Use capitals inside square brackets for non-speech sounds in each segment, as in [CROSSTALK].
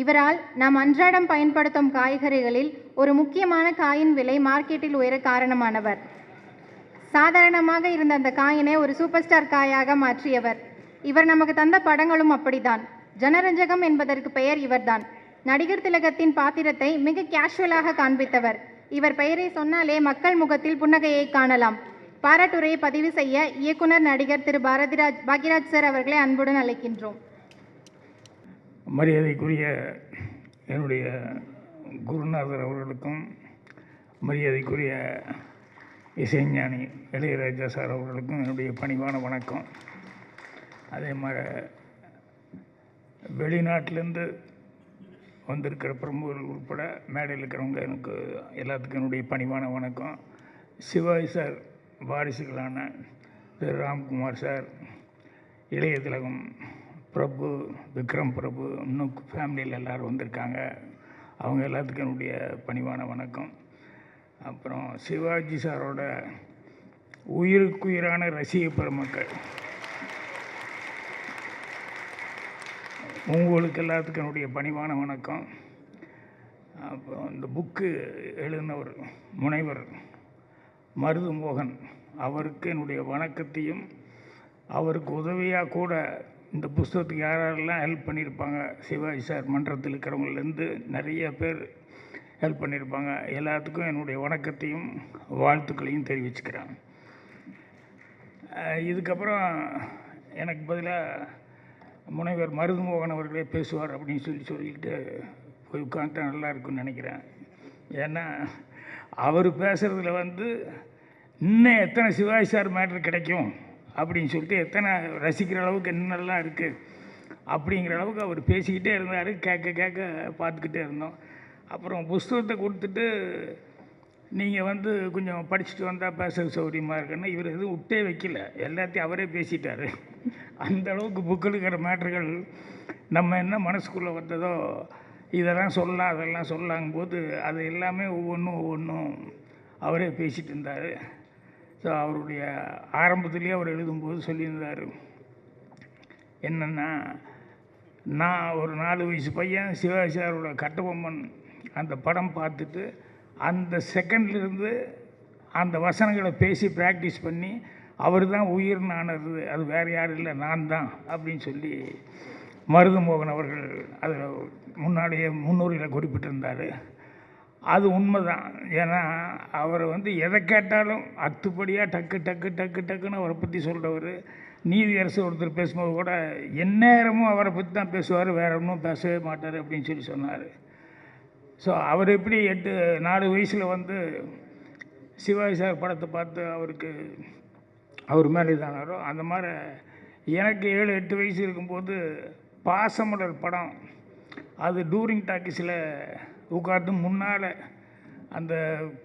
இவரால் நாம் அன்றாடம் பயன்படுத்தும் காய்கறிகளில் ஒரு முக்கியமான காயின் விலை மார்க்கெட்டில் உயர காரணமானவர். சாதாரணமாக இருந்த அந்த காயினை ஒரு சூப்பர் ஸ்டார் காயாக மாற்றியவர். இவர் நமக்கு தந்த படங்களும் அப்படித்தான். ஜனரஞ்சகம் என்பதற்கு பெயர் இவர்தான். நடிகர் திலகத்தின் பாத்திரத்தை மிக கேஷுவலாக காண்பித்தவர். இவர் பெயரை சொன்னாலே மக்கள் முகத்தில் புன்னகையை காணலாம். பாராட்டுரையை பதிவு செய்ய இயக்குனர் நடிகர் திரு பாரதிராஜ் பாக்யராஜ் சார் அவர்களை அன்புடன் அழைக்கின்றோம். மரியாதைக்குரிய என்னுடைய குருநாதர் அவர்களுக்கும் மரியாதைக்குரிய இசைஞானி இளையராஜா சார் அவர்களுக்கும் என்னுடைய பணிவான வணக்கம். அதே மாதிரி வெளிநாட்டிலேருந்து வந்திருக்கிற பிரமுகர்கள் உட்பட மேடையில் இருக்கிறவங்க எனக்கு எல்லாத்துக்கும் என்னுடைய பணிவான வணக்கம். சிவாஜி சார் வாரிசுகளான திரு ராம்குமார் சார் இளைய திலகம் பிரபு விக்ரம் பிரபு இன்னும் ஃபேமிலியில் எல்லோரும் வந்திருக்காங்க. அவங்க எல்லாத்துக்கும் என்னுடைய பணிவான வணக்கம். அப்புறம் சிவாஜி சாரோட உயிருக்குயிரான ரசிக பெருமக்கள். உங்களுக்கு எல்லாத்துக்கும் என்னுடைய பணிவான வணக்கம். அப்புறம் இந்த புக்கு எழுதினவர் முனைவர் மருது மோகன் அவருக்கு என்னுடைய வணக்கத்தையும் அவருக்கு உதவியாக கூட இந்த புஸ்தகத்துக்கு யார் யாரெல்லாம் ஹெல்ப் பண்ணியிருப்பாங்க? சிவாஜி சார் மன்றத்தில் இருக்கிறவங்கலேருந்து நிறைய பேர் ஹெல்ப் பண்ணியிருப்பாங்க. எல்லாத்துக்கும் என்னுடைய வணக்கத்தையும் வாழ்த்துக்களையும் தெரிவிச்சுக்கிறேன். இதுக்கப்புறம் எனக்கு பதிலாக முனைவர் மருதுமோகன் அவர்களே பேசுவார் அப்படின்னு சொல்லி சொல்லிட்டு போய் உட்காந்துட்டா நல்லா இருக்கும்னு நினைக்கிறேன். ஏன்னா அவர் பேசுகிறதுல வந்து இன்னும் எத்தனை சிவாஜி சார் மேட்ரு கிடைக்கும்? அப்படின்னு சொல்லிட்டு எத்தனை ரசிக்கிற அளவுக்கு என்னெல்லாம் இருக்குது அப்படிங்கிற அளவுக்கு அவர் பேசிக்கிட்டே இருந்தார் கேட்க கேட்க பார்த்துக்கிட்டே இருந்தோம். அப்புறம் புஸ்தகத்தை கொடுத்துட்டு நீங்கள் வந்து கொஞ்சம் படிச்சுட்டு வந்தால் பேசுறது சௌகரியமாக இருக்குன்னா இவர் எதுவும் விட்டே வைக்கல. எல்லாத்தையும் அவரே பேசிட்டார். அந்த அளவுக்கு புக்கில் இருக்கிற மேட்டர்கள் நம்ம என்ன மனசுக்குள்ளே வந்ததோ இதெல்லாம் சொல்லலாம் அதெல்லாம் சொல்லலாங்கும் போது அது எல்லாமே ஒவ்வொன்றும் ஒவ்வொன்றும் அவரே பேசிகிட்டு இருந்தார். ஸோ அவருடைய ஆரம்பத்திலேயே அவர் எழுதும்போது சொல்லியிருந்தார். என்னென்னா நான் ஒரு நாலு வயசு பையன் சிவாஜியாரோட கட்டபொம்மன். அந்த படம் பார்த்துட்டு அந்த செகண்ட்லேருந்து அந்த வசனங்களை பேசி ப்ராக்டிஸ் பண்ணி அவர் தான் உயிர் நானது அது வேறு யாரும் இல்லை நான் தான் அப்படின்னு சொல்லி மருதுமோகன் அவர்கள் அதில் முன்னாடியே முன்னுரையில் குறிப்பிட்டிருந்தார். அது உண்மை தான் ஏன்னா அவர் வந்து எதை கேட்டாலும் அத்துப்படியாக டக்கு டக்கு டக்கு டக்குன்னு அவரை பற்றி சொல்கிறவர் நீதியரசு ஒருத்தர் பேசும்போது கூட எந்நேரமும் அவரை பற்றி தான் பேசுவார் வேற ஒன்றும் பேசவே மாட்டார் அப்படின்னு சொல்லி சொன்னார். ஸோ அவர் எப்படி எட்டு நாலு வயசில் வந்து சிவாஜி சார் படத்தை பார்த்து அவருக்கு அவர் மேலே இதானாரோ அந்த மாதிரி எனக்கு ஏழு எட்டு வயசு இருக்கும்போது பாசமலர் படம் அது டூரிங் டாக்கிஸில் உட்காந்து முன்னால் அந்த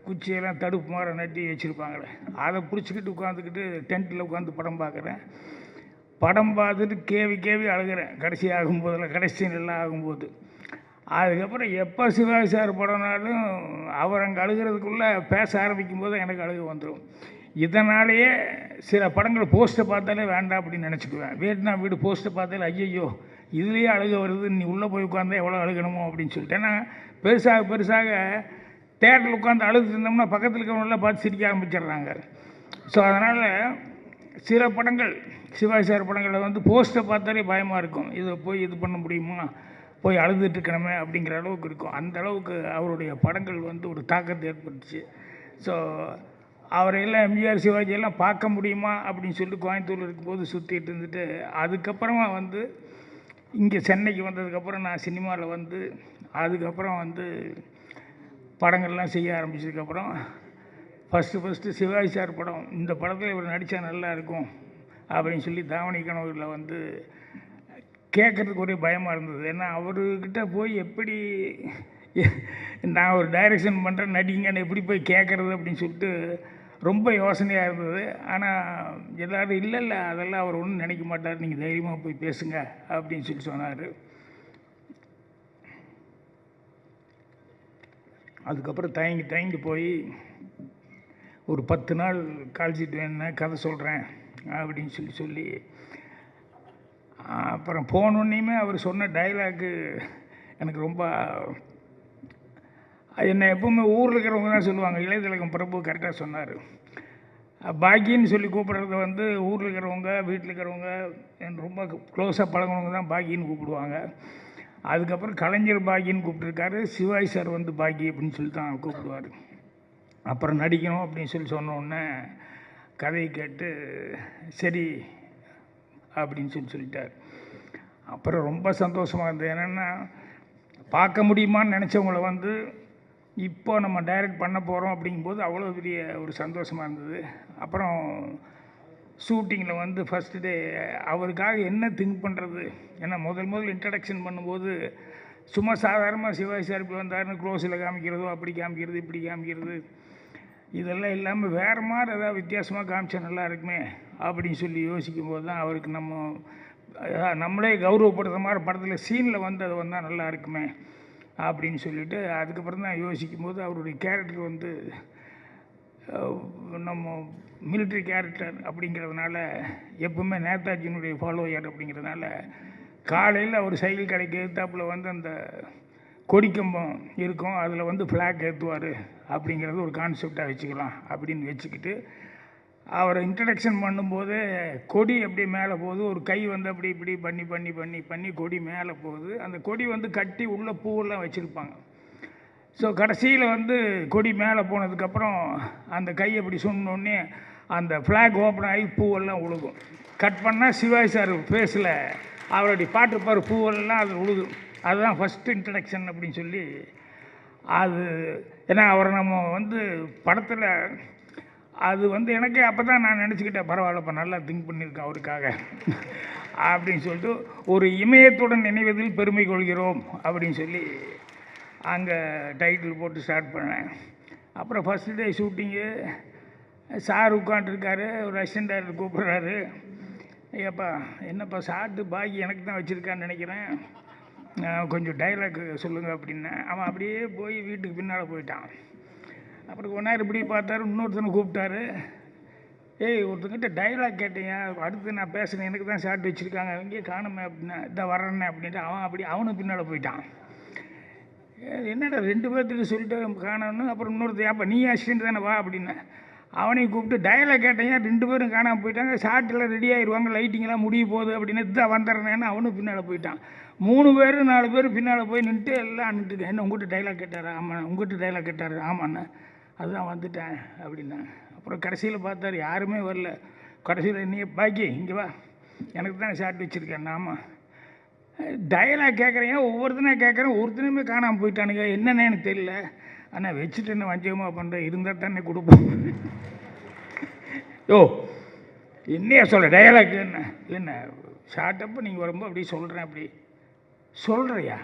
குச்சியெல்லாம் தடுப்பு மாதிரி நட்டி வச்சுருப்பாங்களே. அதை பிடிச்சிக்கிட்டு உட்காந்துக்கிட்டு டென்ட்டில் உட்காந்து படம் பார்க்குறேன். படம் பார்த்துட்டு கேவி கேவி அழுகிறேன். கடைசி ஆகும்போதில் கடைசி எல்லாம் ஆகும்போது. அதுக்கப்புறம் எப்போ சிவாஜி சார் படம்னாலும் அவர் அங்கே அழுகிறதுக்குள்ளே பேச ஆரம்பிக்கும் போது எனக்கு அழுக வந்துடும் இதனாலேயே சில படங்கள் போஸ்ட்டை பார்த்தாலே வேண்டாம் அப்படின்னு நினச்சிக்குவேன். வேட்னா வீடு போஸ்ட்டை பார்த்தாலே ஐயையோ இதுலேயே அழுக வருது நீ உள்ளே போய் உட்காந்தா எவ்வளோ அழுகணுமோ அப்படின்னு சொல்லிட்டு. ஏன்னா பெருசாக பெருசாக தேட்டரில் உட்காந்து அழுது இருந்தோம்னா பக்கத்தில் இருக்கிறவங்களாம் பார்த்து சிரிக்க ஆரம்பிச்சிடுறாங்க. ஸோ அதனால் சில படங்கள் சிவாஜி சார் படங்களில் வந்து போஸ்ட்டை பார்த்தாலே பயமாக இருக்கும். இதை போய் இது பண்ண முடியுமா? போய் அழுதுட்டுருக்கணுமே அப்படிங்கிற அளவுக்கு இருக்கும். அந்த அளவுக்கு அவருடைய படங்கள் வந்து ஒரு தாக்கத்தை ஏற்பட்டுச்சு ஸோ அவரையெல்லாம் எம்ஜிஆர் சிவாஜியெல்லாம் பார்க்க முடியுமா அப்படின்னு சொல்லிட்டு கோயம்புத்தூர் இருக்கும்போது சுற்றிட்டு இருந்துட்டு அதுக்கப்புறமா வந்து இங்கே சென்னைக்கு வந்ததுக்கப்புறம் நான் சினிமாவில் வந்து அதுக்கப்புறம் வந்து படங்கள்லாம் செய்ய ஆரம்பித்ததுக்கப்புறம் ஃபஸ்ட்டு ஃபஸ்ட்டு சிவாஜி சார் படம் இந்த படத்தில் இவர் நடித்தா நல்லா இருக்கும் அப்படின்னு சொல்லி தாவணி கனவுகளில் வந்து கேட்குறதுக்கு ஒரே பயமாக இருந்தது. ஏன்னா அவர்கிட்ட போய் எப்படி நான் ஒரு டைரக்ஷன் பண்ணுறேன் நடிங்கன்னு எப்படி போய் கேட்குறது அப்படின்னு சொல்லிட்டு ரொம்ப யோசனையாக இருந்தது. ஆனால் எல்லோரும் இல்லை இல்லை அதெல்லாம் அவர் ஒன்றும் நினைக்க மாட்டார். நீங்கள் தைரியமாக போய் பேசுங்க அப்படின்னு சொல்லி சொன்னார். அதுக்கப்புறம் தயங்கி தயங்கி போய் ஒரு பத்து நாள் கால்ஷீட் வேணும்னா கதை சொல்கிறேன் அப்படின்னு சொல்லி சொல்லி அப்புறம் போனோன்னையுமே அவர் சொன்ன டைலாக்கு எனக்கு ரொம்ப என்னை எப்பவுமே ஊரில் இருக்கிறவங்க தான் சொல்லுவாங்க. இளையதிலகம் பிரபு கரெக்டாக சொன்னார். பாக்கின்னு சொல்லி கூப்பிட்றது வந்து ஊரில் இருக்கிறவங்க வீட்டில் இருக்கிறவங்க ரொம்ப க்ளோஸாக பழகுனவங்க தான் பாக்கின்னு கூப்பிடுவாங்க. அதுக்கப்புறம் கலைஞர் பாக்கின்னு கூப்பிட்ருக்காரு சிவாஜி சார் வந்து பாக்கி அப்படின்னு சொல்லி தான் கூப்பிடுவார். அப்புறம் நடிக்கணும் அப்படின்னு சொல்லி சொன்னோடனே கதையை கேட்டு சரி அப்படின்னு சொல்லி சொல்லிட்டார். அப்புறம் ரொம்ப சந்தோஷமாக இருந்தது. என்னென்னா பார்க்க முடியுமான்னு நினச்சவங்கள வந்து இப்போ நம்ம டைரக்ட் பண்ண போகிறோம் அப்படிங்கும்போது அவ்வளோ பெரிய ஒரு சந்தோஷமாக இருந்தது. அப்புறம் ஷூட்டிங்கில் வந்து ஃபஸ்ட்டு டே அவருக்காக என்ன திங்க் பண்ணுறது ஏன்னா முதல் முதல் இன்ட்ரடக்ஷன் பண்ணும்போது சும்மா சாதாரணமாக சிவாஜி சார் இப்படி வந்தாருன்னு க்ளோஸில் காமிக்கிறதோ அப்படி காமிக்கிறது இப்படி காமிக்கிறது இதெல்லாம் இல்லாமல் வேறு மாதிரி ஏதாவது வித்தியாசமாக காமிச்சா நல்லா இருக்குமே அப்படின்னு சொல்லி யோசிக்கும் போது தான் அவருக்கு நம்ம நம்மளே கௌரவப்படுத்துற மாதிரி படத்தில் சீனில் வந்து அது வந்தால் நல்லா இருக்குமே அப்படின்னு சொல்லிட்டு அதுக்கப்புறம் தான் யோசிக்கும் போது அவருடைய கேரக்டர் வந்து நம்ம மிலிட்ரி கேரக்டர் அப்படிங்கிறதுனால எப்பவுமே நேதாஜியினுடைய ஃபாலோயர் அப்படிங்கிறதுனால காலையில் அவர் சைக்கிள் கடைக்கு எதிர்த்தாப்புல வந்து அந்த கொடிக்கம்பம் இருக்கும். அதில் வந்து ஃப்ளாக் ஏற்றுவார் அப்படிங்கிறது ஒரு கான்செப்டாக வச்சுக்கலாம் அப்படின்னு வச்சுக்கிட்டு அவரை இன்ட்ரடக்ஷன் பண்ணும்போது கொடி அப்படி மேலே போகுது. ஒரு கை வந்து அப்படி இப்படி பண்ணி பண்ணி பண்ணி பண்ணி கொடி மேலே போகுது. அந்த கொடி வந்து கட்டி உள்ள பூவெல்லாம் வச்சுருப்பாங்க. ஸோ கடைசியில் வந்து கொடி மேலே போனதுக்கப்புறம் அந்த கை அப்படி சொன்னோடனே அந்த ஃப்ளாக் ஓப்பன் ஆகி பூவெல்லாம் உழுகும். கட் பண்ணால் சிவாஜி சார் ஃபேஸில் அவருடைய பாட்டு பாரு பூவெல்லாம் அது உழுகும் அதுதான் ஃபஸ்ட்டு இன்ட்ரடக்ஷன் அப்படின்னு சொல்லி அது ஏன்னா அவரை நம்ம வந்து படத்தில் அது வந்து எனக்கே அப்போ தான் நான் நினச்சிக்கிட்டேன் பரவாயில்ல இப்போ நல்லா திங்க் பண்ணியிருக்கேன் அவருக்காக. [LAUGHS] அப்படின்னு சொல்லிட்டு ஒரு இமயத்துடன் நினைவதில் பெருமை கொள்கிறோம் அப்படின்னு சொல்லி அங்கே டைட்டில் போட்டு ஸ்டார்ட் பண்ணேன். அப்புறம் ஃபஸ்ட்டு டே ஷூட்டிங்கு சார் உட்காண்ட்ருக்காரு ஒரு அசிஸ்டன்ட் டைரக்டர் கூப்பிட்றாரு. ஐயாப்பா என்னப்பா சாப்பிட்டு பாக்கி எனக்கு தான் வச்சுருக்கான்னு நினைக்கிறேன். கொஞ்சம் டைலாக் சொல்லுங்கள் அப்படின்னேன். அவன் அப்படியே போய் வீட்டுக்கு பின்னால் போயிட்டான். அப்புறம் கொஞ்ச நேரம் இப்படி பார்த்தாரு இன்னொருத்தனை கூப்பிட்டாரு. ஏய் ஒருத்தங்கிட்ட டைலாக் கேட்டீங்க அடுத்து நான் பேசுனேன் எனக்கு தான் ஷார்ட் வச்சுருக்காங்க இங்கேயே காணுமே அப்படின்னா இதான் வரேன்னே அப்படின்ட்டு அவன் அப்படி அவனும் பின்னால் போயிட்டான். என்னடா ரெண்டு பேர்த்துட்டு சொல்லிட்டு காணணும் அப்புறம் இன்னொருத்தர் அப்போ நீ அசிஸ்டன்ட் தானே வா அப்படின்னு. அவனையும் கூப்பிட்டு டயலாக் கேட்டீங்க ரெண்டு பேரும் காணாமல் போயிட்டாங்க ஷார்ட்டில் ரெடி ஆயிடுவாங்க லைட்டிங்கெல்லாம் முடிய போகுது அப்படின்னு இதான் வந்துடுறேன்னு அவனும் பின்னால் போயிட்டான். மூணு பேர் நாலு பேர் பின்னால் போய் நின்றுட்டு எல்லாம் நின்றுட்டு என்ன உங்கள்கிட்ட டைலாக் கேட்டார் ஆமாம் உங்கள்கிட்ட டைலாக் கேட்டார் ஆமாண்ணா அதுதான் வந்துட்டேன் அப்படின்னா. அப்புறம் கடைசியில் பார்த்தாரு யாருமே வரல. கடைசியில் நீ பாக்கி இங்கே வா. எனக்கு தானே ஷார்ட் வச்சுருக்கேன் நாம டயலாக் கேட்குறீங்க ஒவ்வொருத்தனே கேட்குறேன் ஒருத்தனையுமே காணாமல் போயிட்டானுங்க. என்னென்னு எனக்கு தெரியல. ஆனால் வச்சுட்டு என்ன வஞ்சகமாக பண்ணுறேன் இருந்தால் தானே கொடுப்போம். ஓ என்னையா சொல்ல டயலாக் என்ன? என்ன? ஷார்ட்டப்போ நீங்கள் வரும்போது அப்படி சொல்கிறேன் அப்படி சொல்கிறியா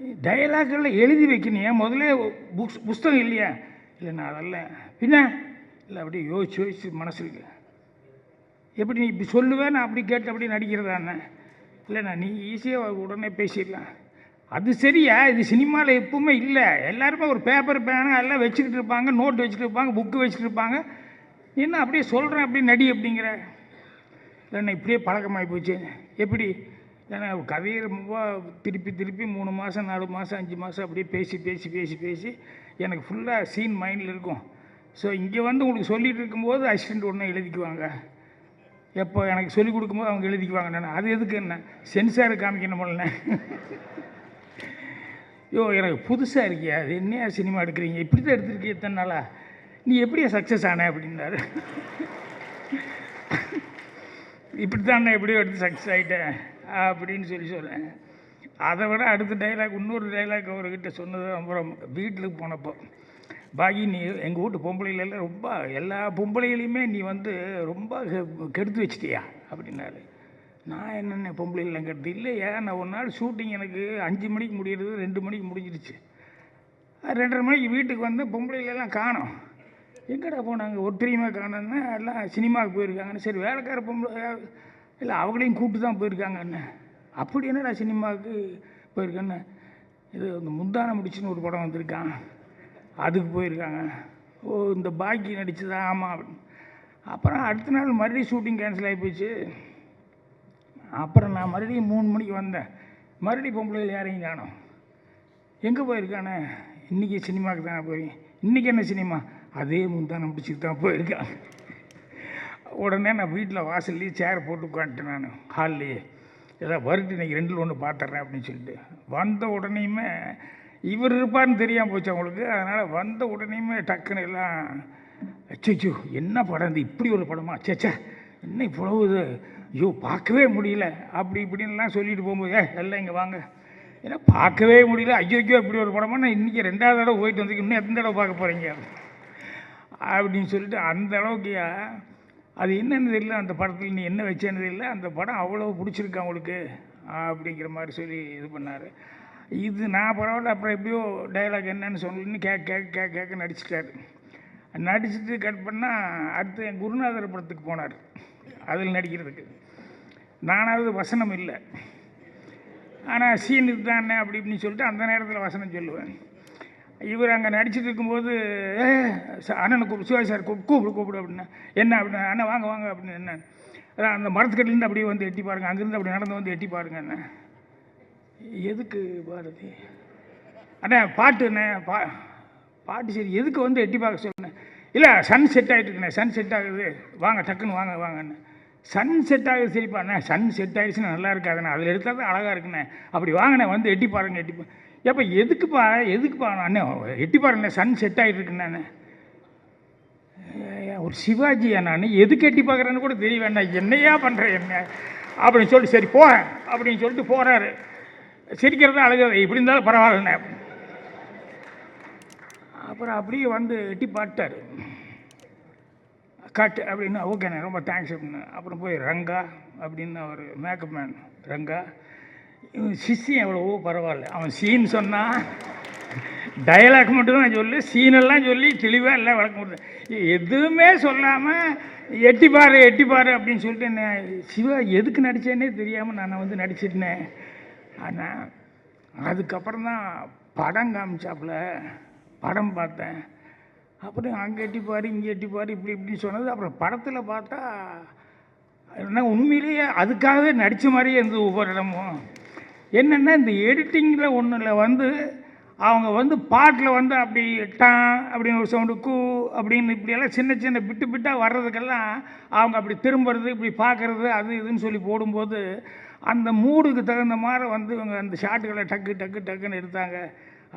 டயலாக்கெல்லாம் எழுதி வைக்கணியா முதல்ல புக்ஸ் புஸ்தகம் இல்லையா? இல்லை நான் அதெல்லாம் பின்ன? இல்லை அப்படியே யோசிச்சு யோசிச்சு மனசில் எப்படி நீ இப்படி சொல்லுவேன் நான் அப்படி கேட்டு அப்படி நடிக்கிறதாண்ணே இல்லைண்ணா நீ ஈஸியாக உடனே பேசிடலாம். அது சரியா? இது சினிமாவில் எப்பவுமே இல்லை. எல்லாருமே ஒரு பேப்பர் பேனா எல்லாம் வச்சுக்கிட்டு இருப்பாங்க. நோட் வச்சுட்டு இருப்பாங்க. புக்கு வச்சுட்டு இருப்பாங்க. என்ன அப்படியே சொல்கிறேன் அப்படி நடி அப்படிங்கிற. இல்லைண்ணா இப்படியே பழக்கமாகி போச்சு. எப்படி? ஏன்னா கதையை ரொம்ப திருப்பி திருப்பி மூணு மாதம் நாலு மாதம் அஞ்சு மாதம் அப்படியே பேசி பேசி பேசி பேசி எனக்கு ஃபுல்லாக சீன் மைண்டில் இருக்கும். ஸோ இங்கே வந்து உங்களுக்கு சொல்லிகிட்டு இருக்கும்போது அசிஸ்டண்ட் ஒன்று எழுதிக்குவாங்க. எப்போ எனக்கு சொல்லிக் கொடுக்கும்போது அவங்க எழுதிக்குவாங்க. நான் அது எதுக்கு என்ன? சென்சார் காமிக்கணும் போலண்ணே யோ எனக்கு புதுசாக இருக்கியா அது என்னையா சினிமா எடுக்கிறீங்க? இப்படி தான் எடுத்திருக்கீங்க இத்தனை நாளா. நீ எப்படியா சக்ஸஸ் ஆன? அப்படின்னாரு. இப்படி தான் எப்படியோ எடுத்து சக்ஸஸ் ஆகிட்டேன் அப்படின்னு சொல்லி சொல்கிறேன் அதை விட அடுத்த டைலாக் இன்னொரு டைலாக் அவர்கிட்ட சொன்னது அப்புறம் வீட்டுக்கு போனப்போ பாகி நீ எங்கள் வீட்டு பொம்பளைகளெல்லாம் ரொம்ப எல்லா பொம்பளைகளையுமே நீ வந்து ரொம்ப கெ- கெடுத்து வச்சிட்டியா? அப்படின்னாரு. நான் என்னென்ன பொம்பளைலாம் கெடுத்து இல்லையா? நான் ஒரு நாள் ஷூட்டிங் எனக்கு அஞ்சு மணிக்கு முடியறது ரெண்டு மணிக்கு முடிஞ்சிருச்சு. ரெண்டரை மணிக்கு வீட்டுக்கு வந்து பொம்பளைகளெல்லாம் காணும். எங்கடா போனாங்க? ஒற்றுமையாக காணோன்னா எல்லாம் சினிமாவுக்கு போயிருக்காங்கன்னு. சரி வேலைக்கார பொம்பளை இல்லை அவங்களையும் கூப்பிட்டு தான் போயிருக்காங்கன்னு அப்படி என்ன நான் சினிமாவுக்கு போயிருக்கேன்னு இது இந்த முந்தான முடிச்சுன்னு ஒரு படம் வந்திருக்கான். அதுக்கு போயிருக்காங்க. ஓ இந்த பாக்கி நடிச்சதா? ஆமாம் அப்படின்னு அப்புறம் அடுத்த நாள் மறுபடியும் ஷூட்டிங் கேன்சல் ஆகி போச்சு. அப்புறம் நான் மறுபடியும் மூணு மணிக்கு வந்தேன். மறுபடியும் பொம்பளைகள் யாரையும் காணோம். எங்கே போயிருக்கானே இன்றைக்கி சினிமாவுக்கு தானே போய் இன்றைக்கி என்ன சினிமா? அதே முந்தானம் பிடிச்சிட்டு தான் போயிருக்கான். உடனே நான் வீட்டில் வாசல்லையே சேர் போட்டு உட்காந்துட்டேன் நான். ஹால்லையே ஏதாவது வருட்டு இன்னைக்கு ரெண்டில் ஒன்று பார்த்துட்றேன் அப்படின்னு சொல்லிட்டு. வந்த உடனேயுமே இவர் இருப்பார்னு தெரியாமல் போச்சு அவங்களுக்கு. அதனால் வந்த உடனேயுமே டக்குன்னு எல்லாம் அச்சோ என்ன படம் இது? இப்படி ஒரு படமா? சேச்சா என்ன இவ்வளவு இது? ஐயோ பார்க்கவே முடியல. அப்படி இப்படின்லாம் சொல்லிட்டு போகும்போது ஏ எல்லாம் இங்கே வாங்க. ஏன்னா பார்க்கவே முடியல. ஐயோ ஐயோ இப்படி ஒரு படமா? நான் இன்றைக்கி ரெண்டாவது தடவை போயிட்டு வந்து இன்னும் எத்தனை தடவை பார்க்க போகிறீங்க அப்படின்னு சொல்லிட்டு அந்த அளவுக்கு அது என்னென்னு தெரியல அந்த படத்தில் நீ என்ன வச்சேன்னு தெரியல அந்த படம் அவ்வளோ பிடிச்சிருக்கு அவங்களுக்கு அப்படிங்கிற மாதிரி சொல்லி இது பண்ணார். இது நான் பரவாயில்ல அப்புறம் எப்படியோ டைலாக் என்னன்னு சொல்லணும்னு கேட்க கேட்க கேட்க கேட்க நடிச்சிட்டார். நடிச்சுட்டு கட் பண்ணால் அடுத்து என் குருநாதர் படத்துக்கு போனார் அதில் நடிக்கிறதுக்கு. நானாவது வசனம் இல்லை. ஆனால் சீன் இதுதானே? அப்படி இப்படின்னு சொல்லிட்டு அந்த நேரத்தில் வசனம் சொல்லுவேன். இவர் அங்கே நடிச்சிட்டு இருக்கும்போது "ஏ, ச- அண்ணனை கூப்பிடு சிவாஜி சார் கூப்பிடு கூப்பிடு கூப்பிடு அப்படின்னா. என்ன அப்படின்னா? அண்ணன் வாங்க வாங்க அப்படின்னு என்ன அதான் அந்த மரத்துக்கட்டிலேருந்து அப்படியே வந்து எட்டி பாருங்க. அங்கேருந்து அப்படி நடந்து வந்து எட்டி பாருங்க அண்ணன் எதுக்கு பாரதி? அண்ணே பாட்டு என்ன? பா பாட்டு சரி எதுக்கு வந்து எட்டி பார்க்க சொல்லுண்ணே இல்லை சன் செட் ஆகிட்டு இருக்குண்ணே. சன் செட் ஆகுது. வாங்க டக்குன்னு வாங்க வாங்கண்ணே சன் செட் ஆகுது சரிப்பாண்ணே சன் செட் ஆகிடுச்சுன்னா நல்லா இருக்காதுண்ணே. அதில் எடுத்தால் தான் அழகாக இருக்குண்ணே. அப்படி வாங்கண்ணே வந்து எட்டி பாருங்க எட்டி பா ஏப்பா எதுக்குப்பா எதுக்குப்பா அண்ணே எட்டி பாருங்கண்ணே சன் செட் ஆகிட்டு இருக்குண்ணே ஒரு சிவாஜியா நான் எதுக்கு எட்டி பார்க்குறேன்னு கூட தெரிய வேண்டாம். என்னையா பண்ணுறேன் என்ன? அப்படின்னு சொல்லிட்டு சரி போகிறேன் அப்படின்னு சொல்லிட்டு போகிறாரு சிரிக்கிறதா அழுகிறது இப்படி இருந்தாலும் பரவாயில்லண்ணே. அப்புறம் அப்படியே வந்து எட்டி பார்த்தாரு. கட் அப்படின்னு ஓகேண்ணே ரொம்ப தேங்க்ஸ் அப்படின்னு அப்புறம் போய் ரங்கா அப்படின்னு அவர் மேக்கப் மேன் ரங்கா. சிஷ்யம் எவ்வளவோ பரவாயில்ல. அவன் சீன் சொன்னான் டயலாக் மட்டும் தான் சொல்லு சீனெல்லாம் சொல்லி தெளிவாக எல்லாம் விளக்க முடியும் எதுவுமே சொல்லாமல் எட்டிப்பாரு எட்டிப்பார் அப்படின்னு சொல்லிட்டு என்ன சிவா எதுக்கு நடித்தேன்னே தெரியாமல் நான் வந்து நடிச்சிருந்தேன். ஆனால் அதுக்கப்புறம் தான் படம் காமிச்சாப்புல படம் பார்த்தேன். அப்புறம் அங்கே எட்டிப்பார் இங்கே எட்டி இப்படி இப்படின்னு சொன்னது. அப்புறம் படத்தில் பார்த்தா என்ன உண்மையிலேயே அதுக்காகவே நடித்த மாதிரியே இருந்தது ஒவ்வொரு இடமும். என்னென்னா இந்த எடிட்டிங்கில் ஒன்றில் வந்து அவங்க வந்து பாட்டில் வந்து அப்படி டான் அப்படின்னு ஒரு சவுண்டு கூ அப்படின்னு இப்படியெல்லாம் சின்ன சின்ன பிட்டு பிட்டாக வர்றதுக்கெல்லாம் அவங்க அப்படி திரும்புறது இப்படி பார்க்குறது அது இதுன்னு சொல்லி போடும்போது அந்த மூடுக்கு தகுந்த மாதிரி வந்து இவங்க அந்த ஷாட்டுகளை டக்கு டக்கு டக்குன்னு எடுத்தாங்க.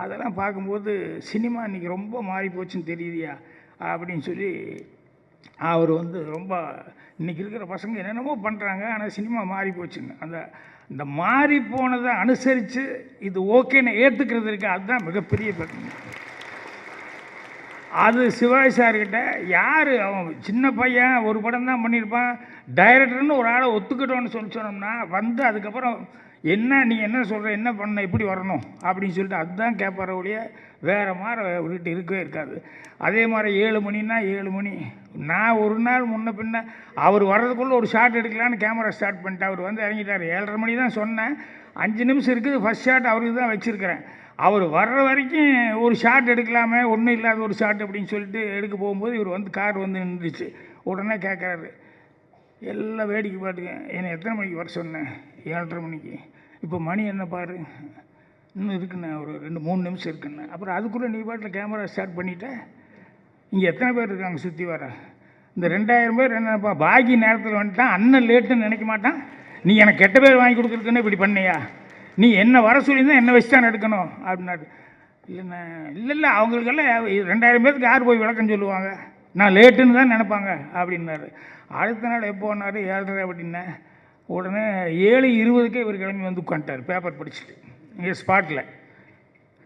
அதெல்லாம் பார்க்கும்போது சினிமா இன்றைக்கி ரொம்ப மாறி போச்சுன்னு தெரியுதியா அப்படின்னு சொல்லி அவர் வந்து ரொம்ப இன்றைக்கி இருக்கிற பசங்க என்னென்னமோ பண்ணுறாங்க ஆனால் சினிமா மாறி போச்சுங்க. அந்த இந்த மாறி போனதை அனுசரித்து இது ஓகேன்னு ஏற்றுக்கிறது இருக்கு அதுதான் மிகப்பெரிய பிரச்சனை. அது சிவாஜி சார்கிட்ட யார்? அவன் சின்ன பையன் ஒரு படம் தான் பண்ணியிருப்பான். டைரக்டர்னு ஒரு ஆளை ஒத்துக்கிட்டோன்னு சொல்லி சொன்னோம்னா வந்து அதுக்கப்புறம் என்ன நீ என்ன சொல்கிற என்ன பண்ண எப்படி வரணும்? அப்படின்னு சொல்லிட்டு அதுதான் கேட்பார ஒழிய வேறு மாதிரி விட்டு இருக்கவே இருக்காது. அதே மாதிரி ஏழு மணின்னா ஏழு மணி. நான் ஒரு நாள் முன்ன பின்ன அவர் வர்றதுக்குள்ளே ஒரு ஷாட் எடுக்கலான்னு கேமரா ஸ்டார்ட் பண்ணிட்டு அவர் வந்து இறங்கிட்டார். ஏழரை மணி தான் சொன்னேன். அஞ்சு நிமிஷம் இருக்குது ஃபஸ்ட் ஷாட் அவருக்கு தான் வச்சுருக்கிறேன். அவர் வர்ற வரைக்கும் ஒரு ஷாட் எடுக்கலாமே ஒன்றும் இல்லாத ஒரு ஷாட் அப்படின்னு சொல்லிட்டு எடுக்க போகும்போது இவர் வந்து கார் வந்து நின்றுச்சு. உடனே கேட்குறாரு எல்லாம் வேடிக்கை பாட்டுங்க என்னை எத்தனை மணிக்கு வர சொன்னேன்? ஏழரை மணிக்கு. இப்போ மணி என்ன பாரு? இன்னும் இருக்குண்ணே ஒரு ரெண்டு மூணு நிமிஷம் இருக்குண்ணே. அப்புறம் அதுக்குள்ளே நீ பாட்டில் கேமரா ஸ்டார்ட் பண்ணிவிட்டேன் இங்கே எத்தனை பேர் இருக்காங்க சுற்றி வர? இந்த ரெண்டாயிரம் பேர் என்னப்பா பாக்கி நேரத்தில் வந்துட்டான் அண்ணன் லேட்டுன்னு நினைக்க மாட்டான்? நீ எனக்கு கெட்ட பேர் வாங்கி கொடுக்குறதுக்குன்னு இப்படி பண்ணியா? நீ என்ன வர சொல்லியிருந்தா என்ன வச்சு தான் எடுக்கணும்? அப்படின்னாரு. இல்லைண்ணே இல்லை இல்லை அவங்களுக்கெல்லாம் ரெண்டாயிரம் பேருக்கு யார் போய் விளக்கம் சொல்லுவாங்க? நான் லேட்டுன்னு தான் நினப்பாங்க அப்படின்னாரு. அடுத்த நாள் எப்போனாரு ஏழரை அப்படின்னேன் உடனே ஏழு இருபதுக்கே இவர் கிளம்பி வந்து உட்காந்துட்டார் பேப்பர் படிச்சுட்டு. இங்கே ஸ்பாட்டில்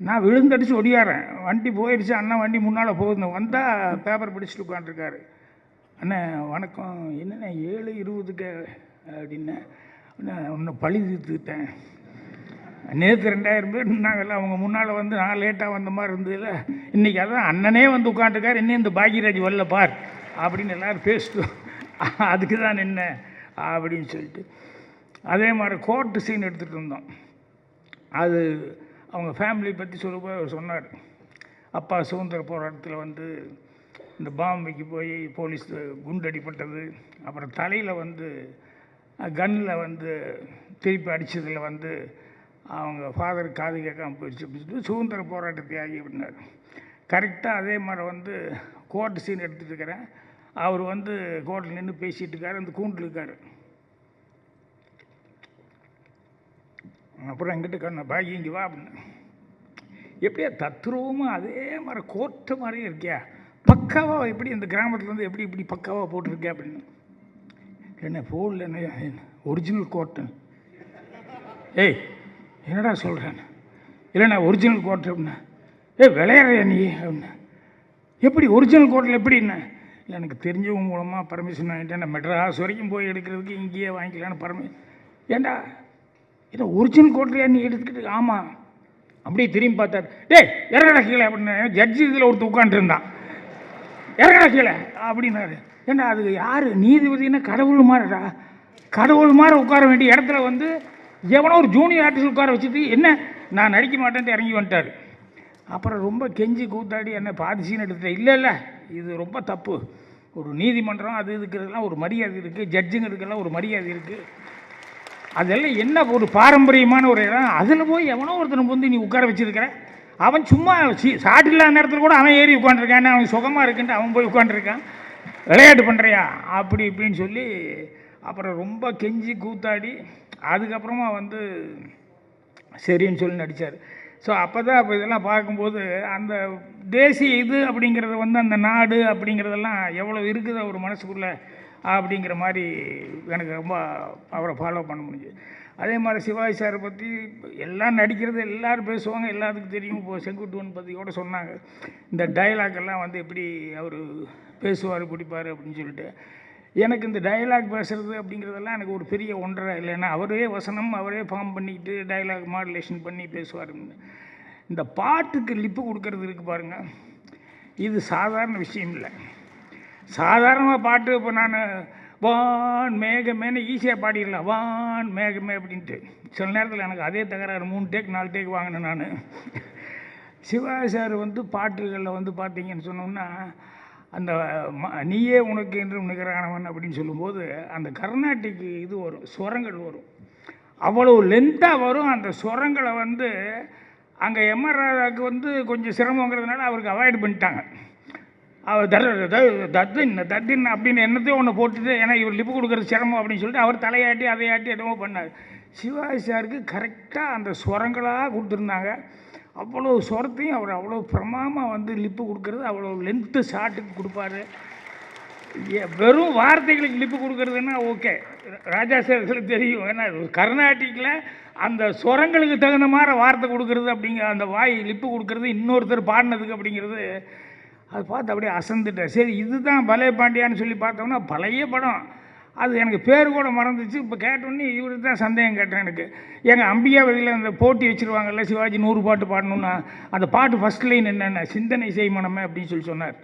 நான் விழுந்தடிச்சு ஒடியாரேன் வண்டி போயிடுச்சு அண்ணன் வண்டி முன்னால் போகுது வந்தால் பேப்பர் படிச்சுட்டு உட்காந்துருக்காரு. அண்ணே வணக்கம். என்னண்ணே ஏழு இருபதுக்கு அப்படின்னேன் ஒன்று பழி தீர்த்துக்கிட்டேன். நேற்று ரெண்டாயிரம் பேர் நின்னாங்கல்ல அவங்க முன்னால் வந்து நான் லேட்டாக வந்த மாதிரி இருந்ததில்ல இன்றைக்கி அதான் அண்ணனே வந்து உட்காந்துருக்கார் இன்னும் இந்த பாக்யராஜ் வரல பார் அப்படின்னு எல்லோரும் பேசிட்டோம் அதுக்கு தான் நின்ன அப்படின்னு சொல்லிட்டு. அதே மாதிரி கோர்ட்டு சீன் எடுத்துகிட்டு இருந்தோம். அது அவங்க ஃபேமிலி பற்றி சொல்லும்போது அவர் சொன்னார். அப்பா சுதந்திர போராட்டத்தில் வந்து இந்த பாம்பைக்கு போய் போலீஸ் குண்டடிப்பட்டது அப்புறம் தலையில் வந்து கன்னில் வந்து திருப்பி அடித்ததில் வந்து அவங்க ஃபாதர் காது கேட்காம போயிடுச்சு. அப்படின்னு சுதந்திர போராட்ட தியாகி அப்படின்னாரு. கரெக்டாக அதே மாதிரி வந்து கோர்ட் சீன் எடுத்துகிட்டு இருக்கிறேன். அவர் வந்து கோர்ட்டில் நின்று பேசிகிட்டு இருக்காரு. அந்த கூண்டில் இருக்கார். அப்புறம் எங்கிட்ட கண்ண பாகி இங்கே வா அப்படின்னு. எப்படியா தத்ரூபமாக அதே மாதிரி கோர்ட்டு மாதிரியும் இருக்கியா? பக்காவாக எப்படி இந்த கிராமத்தில் இருந்து எப்படி இப்படி பக்காவாக போட்டிருக்கே அப்படின்னு. என்ன ஃபோனில் என்ன ஒரிஜினல் கோர்ட்டு ஏய் என்னடா சொல்கிறேன் இல்லைண்ணா ஒரிஜினல் கோர்ட்டு அப்படின்னா. ஏ விளையாடுறியா நீ? அப்படின்னா. எப்படி ஒரிஜினல் கோர்ட்டில் எப்படின்னா இல்லை எனக்கு தெரிஞ்சவங்க மூலமாக பர்மிஷன் வாங்கிட்டேன். நான் மெட்ராஸ் வரைக்கும் போய் எடுக்கிறதுக்கு இங்கேயே வாங்கிக்கலான்னு பர்மி. ஏண்டா? ஏதோ ஒரிஜினல் கோர்ட்லையா நீ எடுத்துக்கிட்டு ஆமாம் அப்படியே திரும்பி பார்த்தாரு. டேய் இறங்கடா கீழே அப்படின்னு ஜட்ஜி இதில் ஒருத்தர் உட்காந்துருந்தான் இறங்கடா கீழே அப்படின்னாரு. ஏண்டா அது யார்? நீதிபதினா கடவுள் மாதிரிடா கடவுள் மாதிரி உட்கார வேண்டிய இடத்துல வந்து எவனோ ஒரு ஜூனியர் ஆர்டிஸ்ட் உட்கார வச்சுட்டு என்ன? நான் நடிக்க மாட்டேன்ட்டு இறங்கி வந்துட்டார். அப்புறம் ரொம்ப கெஞ்சி கூத்தாடி என்ன பாதி சீன் எடுத்துட்டேன். இல்லை இல்லை இது ரொம்ப தப்பு. ஒரு நீதிமன்றம் அது இதுக்கிறதுலாம் ஒரு மரியாதை இருக்குது ஜட்ஜுங்கிறதுக்கெல்லாம் ஒரு மரியாதை இருக்குது அதெல்லாம் என்ன ஒரு பாரம்பரியமான ஒரு இடம். அதில் போய் எவனோ ஒருத்தனை வந்து நீ உட்கார வச்சுருக்கிற? அவன் சும்மா சி சாட்டு இல்லாத நேரத்தில் கூட அவன் ஏறி உட்காந்துருக்கான் அவன் சுகமாக இருக்குன்ட்டு அவன் போய் உட்காந்துருக்கான் விளையாட்டு பண்ணுறியா அப்படி இப்படின்னு சொல்லி அப்புறம் ரொம்ப கெஞ்சி கூத்தாடி அதுக்கப்புறமா வந்து சரின்னு சொல்லி நடித்தார் ஸோ அப்போ தான் அப்போ இதெல்லாம் பார்க்கும்போது அந்த தேசிய இது அப்படிங்கிறத வந்து அந்த நாடு அப்படிங்கிறதெல்லாம் எவ்வளோ இருக்குது அவர் மனசுக்குள்ளே அப்படிங்கிற மாதிரி எனக்கு ரொம்ப அவரை ஃபாலோ பண்ண முடிஞ்சு அதே மாதிரி சிவாஜி சாரை பற்றி எல்லாம் நடிக்கிறது எல்லோரும் பேசுவாங்க எல்லாத்துக்கும் தெரியும். இப்போ செங்குட்டுவன் பற்றி கூட சொன்னாங்க. இந்த டயலாக் எல்லாம் வந்து எப்படி அவர் பேசுவார் பிடிப்பார் அப்படின்னு சொல்லிட்டு. எனக்கு இந்த டயலாக் பேசுறது அப்படிங்கிறதெல்லாம் எனக்கு ஒரு பெரிய ஒன்றரை. இல்லைன்னா அவரே வசனம் அவரே ஃபார்ம் பண்ணிக்கிட்டு டயலாக் மாடுலேஷன் பண்ணி பேசுவார். இந்த பாட்டுக்கு லிப்பு கொடுக்கறது இருக்குது பாருங்க. இது சாதாரண விஷயம் இல்லை. சாதாரணமாக பாட்டு இப்போ நான் வான் மேகமேன்னு ஈஸியாக பாடிடலாம். வான் மேகமே அப்படின்ட்டு. சில நேரத்தில் எனக்கு அதே தகராறு. மூணு டேக் நாலு டேக் வாங்கினேன் நான். சிவா சார் வந்து பாட்டுகளில் வந்து பார்த்தீங்கன்னு சொன்னோம்னா அந்த ம நீயே உனக்கு என்று நிகரானவன் அப்படின்னு சொல்லும்போது அந்த கர்நாட்டிக்கு இது வரும் சுரங்கள் வரும். அவ்வளோ லென்த்தாக வரும் அந்த சுரங்களை வந்து அங்கே எம்ஆர் ராஜாவுக்கு வந்து கொஞ்சம் சிரமங்கிறதுனால அவருக்கு அவாய்ட் பண்ணிட்டாங்க. அவர் தர தத்தின் தத்தின் அப்படின்னு என்னத்தையும் ஒன்று போட்டுட்டு ஏன்னா இவர் லிப்பு கொடுக்குறது சிரமம் அப்படின்னு சொல்லிட்டு அவர் தலையாட்டி அதையாட்டி எதுவும் பண்ணார். சிவாஜி சாருக்கு கரெக்டாக அந்த சுரங்களாக கொடுத்துருந்தாங்க. அவ்வளோ சொரத்தையும் அவர் அவ்வளோ பிரமாமாக வந்து லிப்பு கொடுக்கறது அவ்வளோ லென்த்து ஷார்ட்டுக்கு கொடுப்பாரு. வெறும் வார்த்தைகளுக்கு லிப்பு கொடுக்கறதுன்னா ஓகே. ராஜா சேரத்தில் தெரியும். ஏன்னா கர்நாட்டிக்கில் அந்த சுரங்களுக்கு தகுந்த மாதிரி வார்த்தை கொடுக்கறது அப்படிங்கிற அந்த வாய் லிப்பு கொடுக்கறது இன்னொருத்தர் பாடினதுக்கு அப்படிங்கிறது அது பார்த்து அப்படியே அசந்துட்டேன் சரி இதுதான் பலே பாண்டியான்னு சொல்லி பார்த்தோம்னா பழைய படம். அது எனக்கு பேர் கூட மறந்துச்சு. இப்போ கேட்டோன்னே இவருக்கு தான் சந்தேகம் கேட்டேன் எனக்கு. எங்கள் அம்பிகாவதியில் அந்த போட்டி வச்சுருவாங்கல்ல சிவாஜி நூறு பாட்டு பாடணும்னா அந்த பாட்டு ஃபஸ்ட் லைன் என்னென்ன? சிந்தனை செய்மனமே அப்படின்னு சொல்லி சொன்னார்.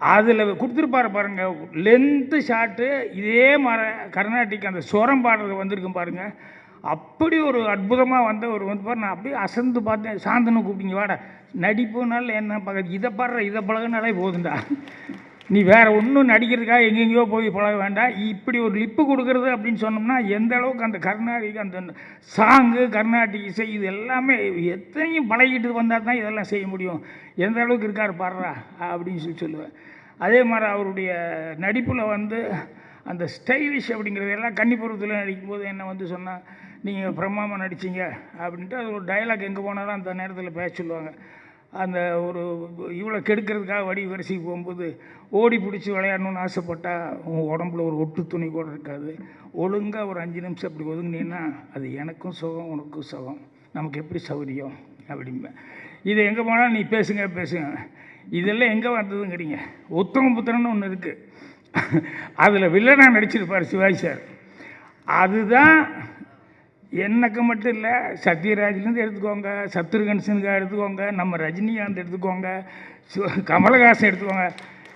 அதில் கொடுத்துருப்பாரு பாருங்க லென்த்து ஷாட்டு இதே மர கர்நாடிக் அந்த சுரம் பாடுறது வந்திருக்கும் பாருங்க. அப்படி ஒரு அற்புதமாக வந்த ஒரு வந்து பாரு நான் அப்படியே அசந்து பார்த்தேன். சாந்தனு கூப்பிட்டீங்க வாட. நடிப்புனால என்ன பார்க்க இதை பாடுற இதை பழகுனாலே போதுண்டா நீ வேறு ஒன்றும் நடிக்கிறதுக்காக எங்கெங்கேயோ போய் பழக வேண்டாம். இப்படி ஒரு லிப்பு கொடுக்கறது அப்படின்னு சொன்னோம்னா எந்த அளவுக்கு அந்த கர்நாடிக் அந்த சாங்கு கர்நாடிக் இசை இது எல்லாமே எத்தனையும் பழகிட்டு வந்தால் தான் இதெல்லாம் செய்ய முடியும். எந்த அளவுக்கு இருக்கார் பாடுறா அப்படின்னு சொல்லி சொல்லுவேன். அதே மாதிரி அவருடைய நடிப்பில் வந்து அந்த ஸ்டைலிஷ் அப்படிங்கிறது எல்லாம் கன்னிபுரத்தில் நடிக்கும்போது என்ன வந்து சொன்னால் நீங்கள் பிரம்மாமா நடிச்சிங்க அப்படின்ட்டு அது ஒரு டயலாக் எங்கே போனாலும் அந்த நேரத்தில் பேச சொல்லுவாங்க. அந்த ஒரு இவ்வளோ கெடுக்கிறதுக்காக வடி வரிசைக்கு போகும்போது ஓடி பிடிச்சி விளையாடணும்னு ஆசைப்பட்டால் உன் உடம்புல ஒரு ஒட்டு துணி கூட இருக்காது. ஒழுங்காக ஒரு அஞ்சு நிமிஷம் அப்படி ஒதுங்கினீன்னா அது எனக்கும் சுகம் உனக்கும் சுகம். நமக்கு எப்படி சௌரியம் அப்படிம்பேன் இது எங்கே போனாலும் நீ பேசுங்க பேசுங்க. இதெல்லாம் எங்கே வந்ததுங்கிறீங்க. உத்தம புத்திரன்னு ஒன்று இருக்குது அதில் வில்லனாக நடிச்சிருப்பார் சிவாஜி சார். அதுதான் எனக்கு மட்டும் இல்லை சத்யராஜ்லேருந்து எடுத்துக்கோங்க சத்ருகன் எடுத்துக்கோங்க நம்ம ரஜினிகாந்த் எடுத்துக்கோங்க சு- கமலஹாசன் எடுத்துக்கோங்க.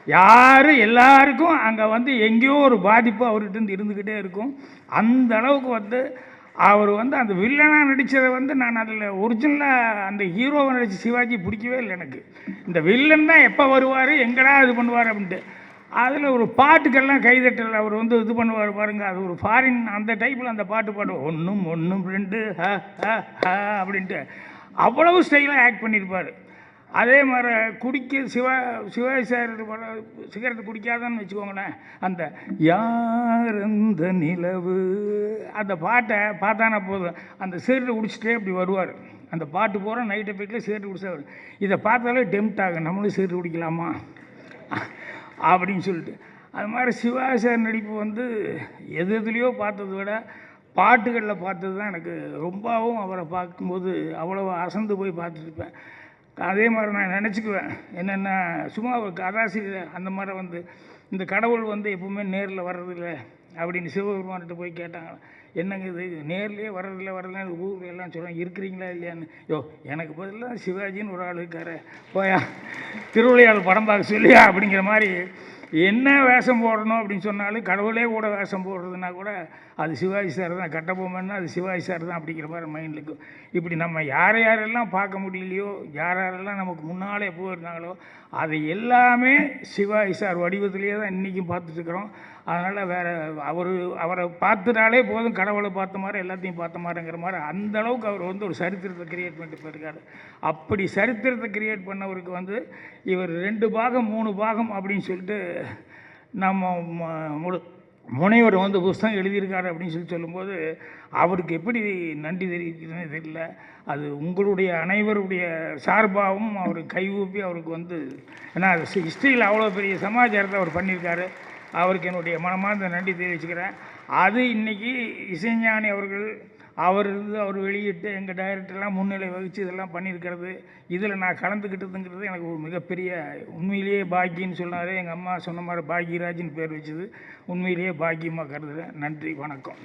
யார் எல்லாருக்கும் அங்கே வந்து எங்கேயோ ஒரு பாதிப்பு அவர்கிட்ட இருந்து இருந்துக்கிட்டே இருக்கும். அந்த அளவுக்கு வந்து அவர் வந்து அந்த வில்லனாக நடித்ததை வந்து நான் அதில் ஒரிஜினலாக அந்த ஹீரோவை நடித்த சிவாஜி பிடிக்கவே இல்லை எனக்கு. இந்த வில்லன் தான் எப்போ வருவார் எங்கடா இது பண்ணுவார் அப்படின்ட்டு. அதில் ஒரு பாட்டுக்கெல்லாம் கைதட்டல் அவர் வந்து இது பண்ணுவார் பாருங்க அது ஒரு ஃபாரின் அந்த டைப்பில் அந்த பாட்டு பாடுவார். ஒன்றும் ஒன்றும் ரெண்டு ஹ ஹ ஹ அப்படின்ட்டு. அவ்வளவு ஸ்டைலாக ஆக்ட் பண்ணியிருப்பார் அதே மாதிரி குடிக்க சிவா சிவாஜி சார் சிகரெட் குடிக்காதான்னு வச்சுக்கோங்களேன் அந்த யார் இந்த நிலவு? அந்த பாட்டை பார்த்தானா போதும். அந்த சிகரெட் குடிச்சிட்டே அப்படி வருவார். அந்த பாட்டு போகிற நைட் போய்ட்டு சிகரெட் குடிச்சா வரும் இதை பார்த்தாலே டெம்ட் ஆகும். நம்மளும் சிகரெட் குடிக்கலாமா? அப்படின்னு சொல்லிட்டு. அது மாதிரி சிவாசார் நடிப்பு வந்து எது எதுலேயோ பார்த்ததை விட பாட்டுகளில் பார்த்தது தான் எனக்கு ரொம்பவும் அவரை பார்க்கும்போது அவ்வளோ அசந்து போய் பார்த்துருப்பேன். அதே மாதிரி நான் நினச்சிக்குவேன். என்னென்னா சும்மா ஒரு கதாசிரியர் அந்த மாதிரி வந்து இந்த கடவுள் வந்து எப்பவுமே நேரில் வர்றதில்ல. அப்படின்னு சிவபெருமான்கிட்ட போய் கேட்டாங்க என்னங்க இது? நேர்லேயே வரதில்ல வர்றதில்ல ஊரில் எல்லாம் சொல்கிறாங்க இருக்கிறீங்களா இல்லையான்னு. யோ எனக்கு பதிலாக சிவாஜின்னு ஒரு ஆள் இருக்கார். போயா திருவிளையாள் படம் பார்க்க சொல்லியா அப்படிங்கிற மாதிரி என்ன வேஷம் போடணும் அப்படின்னு சொன்னாலும் கடவுளே கூட வேஷம் போடுறதுனா கூட அது சிவாஜி சார் தான். கட்டபொம்மன்னா அது சிவாஜி சார் தான் அப்படிங்கிற மாதிரி மைண்டில் இருக்கும் இப்படி நம்ம யார் யாரெல்லாம் பார்க்க முடியலையோ யார் யாரெல்லாம் நமக்கு முன்னாலே போயிருந்தாங்களோ அதை எல்லாமே சிவாஜி சார் வடிவத்திலேயே தான் இன்றைக்கும் பார்த்துட்ருக்குறோம் அதனால் வேறு அவர் அவரை பார்த்துட்டாலே போதும் கடவுளை பார்த்த மாதிரி எல்லாத்தையும் பார்த்த மாதிரிங்கிற மாதிரி அந்த அளவுக்கு அவர் வந்து ஒரு சரித்திரத்தை கிரியேட் பண்ணிட்டு போயிருக்காரு. அப்படி சரித்திரத்தை கிரியேட் பண்ணவருக்கு வந்து இவர் ரெண்டு பாகம் மூணு பாகம் அப்படின்னு சொல்லிட்டு நம்ம முழு முனைவர் வந்து புஸ்தகம் எழுதியிருக்காரு அப்படின்னு சொல்லி சொல்லும்போது அவருக்கு எப்படி நன்றி தெரிவிக்கிறதுன்னு தெரியல. அது உங்களுடைய அனைவருடைய சார்பாகவும் அவர் கைகூப்பி அவருக்கு வந்து ஏன்னா ஹிஸ்ட்ரியில் அவ்வளோ பெரிய சமாச்சாரத்தை அவர் பண்ணியிருக்காரு. அவருக்கு என்னுடைய மனமார்ந்த நன்றி தெரிவிச்சுக்கிறேன். அது இன்னைக்கு இசைஞானி அவர்கள் அவர் இருந்து அவர் வெளியிட்டு எங்கள் டைரக்டர்லாம் முன்னிலை வகித்து இதெல்லாம் பண்ணியிருக்கிறது. இதில் நான் கலந்துக்கிட்டதுங்கிறது எனக்கு ஒரு மிகப்பெரிய உண்மையிலேயே பாக்கியன்னு சொன்னார். எங்கள் அம்மா சொன்ன மாதிரி பாக்யராஜின்னு பேர் வச்சது. உண்மையிலேயே பாக்கியமாக கருதுகிறேன் நன்றி வணக்கம்.